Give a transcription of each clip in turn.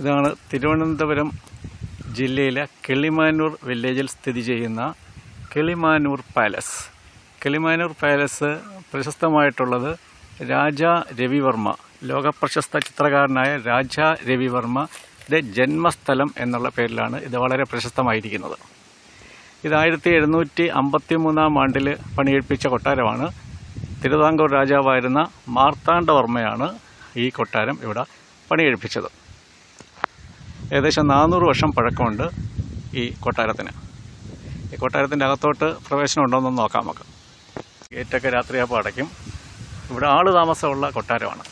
ഇതാണ് തിരുവനന്തപുരം ജില്ലയിലെ കിളിമാനൂർ വില്ലേജിൽ സ്ഥിതി ചെയ്യുന്ന കിളിമാനൂർ പാലസ്. കിളിമാനൂർ പാലസ് പ്രശസ്തമായിട്ടുള്ളത് രാജ രവിവർമ്മ ലോകപ്രശസ്ത ചിത്രകാരനായ രാജ രവിവർമ്മയുടെ ജന്മസ്ഥലം എന്നുള്ള പേരിലാണ് ഇത് വളരെ പ്രശസ്തമായിരിക്കുന്നത്. ഇത് ആയിരത്തി എഴുന്നൂറ്റി അമ്പത്തി മൂന്നാം ആണ്ടിൽ പണിയെടുപ്പിച്ച കൊട്ടാരമാണ്. തിരുവിതാംകൂർ രാജാവായിരുന്ന മാർത്താണ്ഡവർമ്മയാണ് ഈ കൊട്ടാരം ഇവിടെ പണിയെടുപ്പിച്ചത്. ഏകദേശം നാനൂറ് വർഷം പഴക്കമുണ്ട് ഈ കൊട്ടാരത്തിന്. ഈ കൊട്ടാരത്തിന്റെ അകത്തോട്ട് പ്രവേശനം ഉണ്ടോ എന്ന് നോക്കാം നമുക്ക്. ഗേറ്റൊക്കെ രാത്രിയാകുമ്പോൾ അടയ്ക്കും. ഇവിടെ ആൾ താമസമുള്ള കൊട്ടാരമാണ്.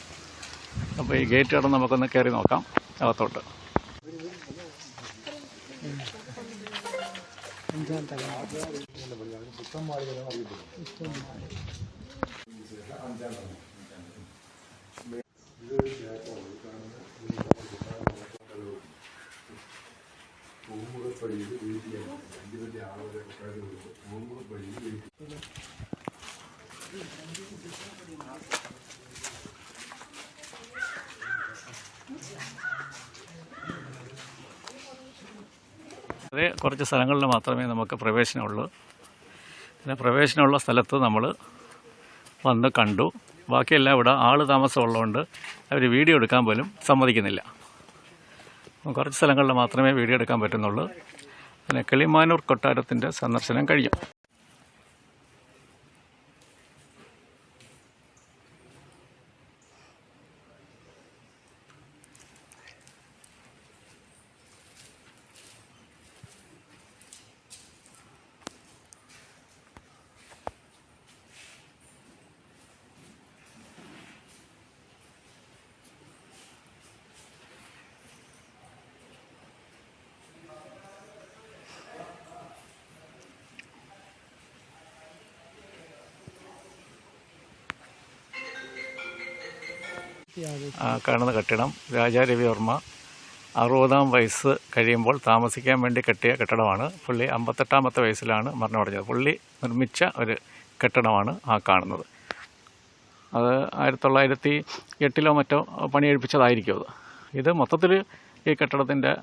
അപ്പോൾ ഈ ഗേറ്റ് കടന്ന് നമുക്കൊന്ന് കയറി നോക്കാം അകത്തോട്ട്. അതേ കുറച്ച് സ്ഥലങ്ങളിൽ മാത്രമേ നമുക്ക് പ്രവേശനമുള്ളൂ. പിന്നെ പ്രവേശനമുള്ള സ്ഥലത്ത് നമ്മൾ വന്ന് കണ്ടു. ബാക്കിയെല്ലാം ഇവിടെ ആൾ താമസമുള്ളതുകൊണ്ട് അവർ വീഡിയോ എടുക്കാൻ പോലും സമ്മതിക്കുന്നില്ല. കുറച്ച് സ്ഥലങ്ങളിൽ മാത്രമേ വീഡിയോ എടുക്കാൻ പറ്റുന്നുള്ളൂ. പിന്നെ കിളിമാനൂർ കൊട്ടാരത്തിന്റെ സന്ദർശനം കഴിയും കാണുന്ന കെട്ടിടം. രാജാരവിവർമ്മ അറുപതാം വയസ്സ് കഴിയുമ്പോൾ താമസിക്കാൻ വേണ്ടി കെട്ടിയ കെട്ടിടമാണ്. പുള്ളി അമ്പത്തെട്ടാമത്തെ വയസ്സിലാണ് മരണമടഞ്ഞത്. പുള്ളി നിർമ്മിച്ച ഒരു കെട്ടിടമാണ് ആ കാണുന്നത്. അത് ആയിരത്തി തൊള്ളായിരത്തി എട്ടിലോ മറ്റോ പണിയെടുപ്പിച്ചതായിരിക്കും അത്. ഇത് മൊത്തത്തിൽ ഈ കെട്ടിടത്തിന്റെ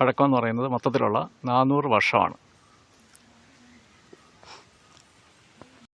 പഴക്കം എന്ന് പറയുന്നത് മൊത്തത്തിലുള്ള നാനൂറ് വർഷമാണ്.